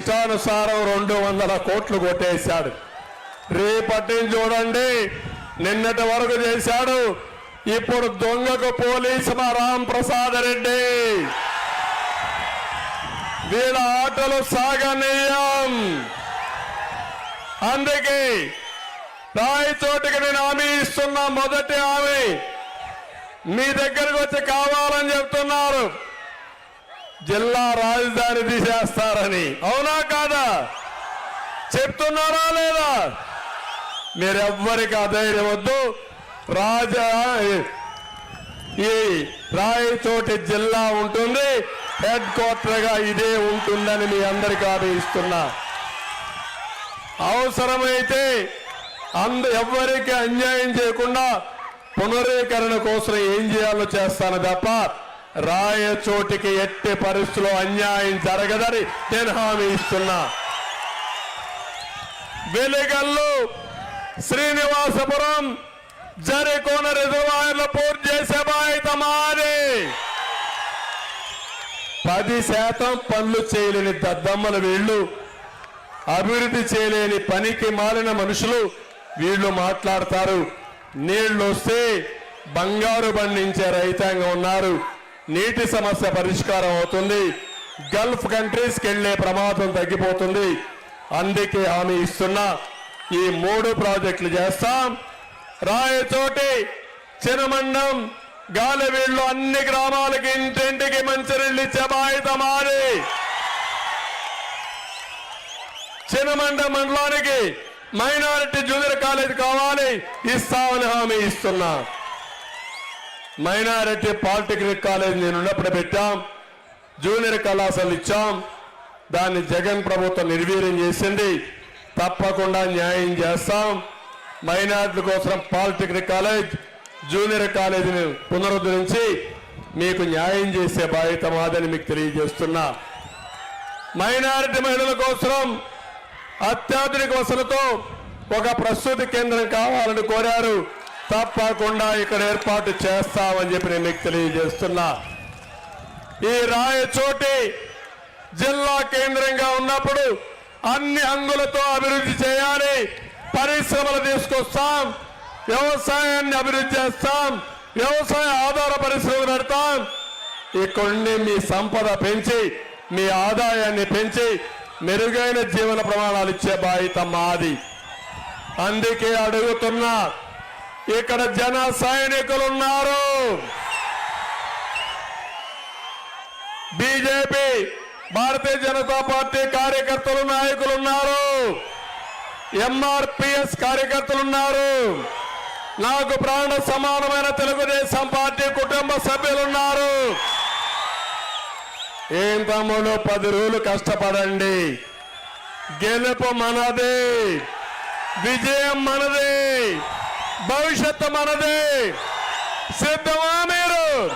ఇష్టానుసారం రెండు వందల కోట్లు కొట్టేశాడు. రేపటి చూడండి నిన్నటి వరకు చేశాడు. ఇప్పుడు దొంగకు పోలీసు మా రామ్ ప్రసాద్ రెడ్డి. వీళ్ళ ఆటలు సాగనీయం. అందుకే రాయి చోటుకి నేను హామీ ఇస్తున్నా మొదటి హామీ మీ దగ్గరకు వచ్చి కావాలని చెప్తున్నారు. జిల్లా రాజధాని తీసేస్తారని. అవునా కాదా? చెప్తున్నారా లేదా? మీరెవ్వరికి అధైర్యం వద్దు. రాజా ఈ రాయచోటి జిల్లా ఉంటుంది. హెడ్ క్వార్టర్గా ఇదే ఉంటుందని మీ అందరికీ హామీ ఇస్తున్నా. అవసరమైతే అంద ఎవ్వరికి అన్యాయం చేయకుండా పునరీకరణ కోసం ఏం చేయాలో చేస్తాను తప్ప రాయచోటికి ఎట్టి పరిస్థితుల్లో అన్యాయం జరగదని నేను హామీ ఇస్తున్నా. వెలుగల్లు శ్రీనివాసపురం జరికోన రిజర్వాయర్లు పూర్తి చేసే బాధ్యత మాది. పది శాతం పనులు చేయలేని దద్దమ్మల వీళ్ళు అభివృద్ధి చేయలేని పనికి మాలిన మనుషులు వీళ్ళు మాట్లాడతారు. నీళ్ళు వస్తే బంగారు బండించే రైతాంగం ఉన్నారు. నీటి సమస్య పరిష్కారం అవుతుంది. గల్ఫ్ కంట్రీస్కి వెళ్ళే ప్రమాదం తగ్గిపోతుంది. అందుకే హామీ ఇస్తున్నా. ఈ మూడు ప్రాజెక్టులు చేస్తాం. రాయచోటి చినమండం గాలివీళ్ళు అన్ని గ్రామాలకి ఇంటింటికి మంచినీళ్ళు ఇచ్చే బాధ్యత మారి చినమండ మండలానికి మైనారిటీ జూనియర్ కాలేజ్ కావాలి. ఇస్తామని హామీ ఇస్తున్నా. మైనారిటీ పాలిటెక్నిక్ కాలేజ్ నేను ఉన్నప్పుడు పెట్టాం. జూనియర్ కళాశాలలు ఇచ్చాం. దాన్ని జగన్ ప్రభుత్వం నిర్వీర్యం చేసింది. తప్పకుండా న్యాయం చేస్తాం. మైనారిటీ కోసం పాలిటెక్నిక్ కాలేజ్ జూనియర్ కాలేజీని పునరుద్ధరించి మీకు న్యాయం చేసే బాధ్యత మాదని మీకు తెలియజేస్తున్నా. మైనారిటీ మహిళల కోసం అత్యాధునిక వసతులతో ఒక ప్రస్తుతి కేంద్రం కావాలని కోరారు. తప్పకుండా ఇక్కడ ఏర్పాటు చేస్తామని చెప్పి నేను మీకు తెలియజేస్తున్నా. ఈ రాయచోటి జిల్లా కేంద్రంగా ఉన్నప్పుడు అన్ని హంగులతో అభివృద్ధి చేయాలి పరిశ్రమలు తీసుకొస్తాం వ్యవసాయాన్ని అభివృద్ధి చేస్తాం వ్యవసాయ ఆధార పరిశ్రమలు పెడతాం ఇక్కడి మీ సంపద పెంచి మీ ఆదాయాన్ని పెంచి మెరుగైన జీవన ప్రమాణాలు ఇచ్చే బాధ్యత మాది. అందుకే అడుగుతున్నా ఇక్కడ జన సైనికులు ఉన్నారు బీజేపీ భారతీయ జనతా పార్టీ కార్యకర్తలు నాయకులు ఉన్నారు ఎంఆర్పిఎస్ కార్యకర్తలు ఉన్నారు నాకు ప్రాణ సమానమైన తెలుగుదేశం పార్టీ కుటుంబ సభ్యులు ఉన్నారు ఏం తమ్ముడు పది రోజులు కష్టపడండి. గెలుపు మనదే విజయం మనదే. భవిష్యత్తు మనది. సిద్ధమా మీరు?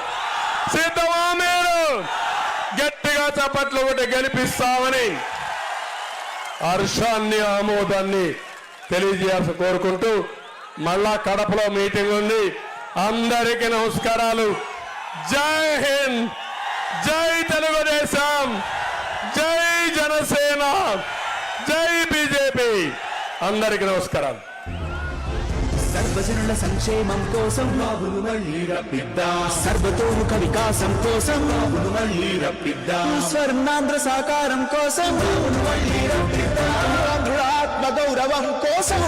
సిద్ధమా మీరు? గట్టిగా చప్పట్లు ఒకటి గెలిపిస్తామని హర్షాన్ని ఆమోదాన్ని తెలియజేయాల్సి కోరుకుంటూ మళ్ళా కడపలో మీటింగ్ ఉంది. అందరికీ నమస్కారాలు. జై హింద్. జై తెలుగుదేశం. జై జనసేన. జై బీజేపీ. అందరికీ నమస్కారాలు. సర్వజనుల సంక్షేమం కోసం బాబును మళ్ళీ రప్పిద్దా. సర్వతోముఖ వికాసం కోసం బాబును మళ్ళీ రప్పిద్దా. స్వర్ణాంధ్ర సాకారం కోసం బాబును మళ్ళీ రప్పిద్దా. ఆత్మ గౌరవం కోసం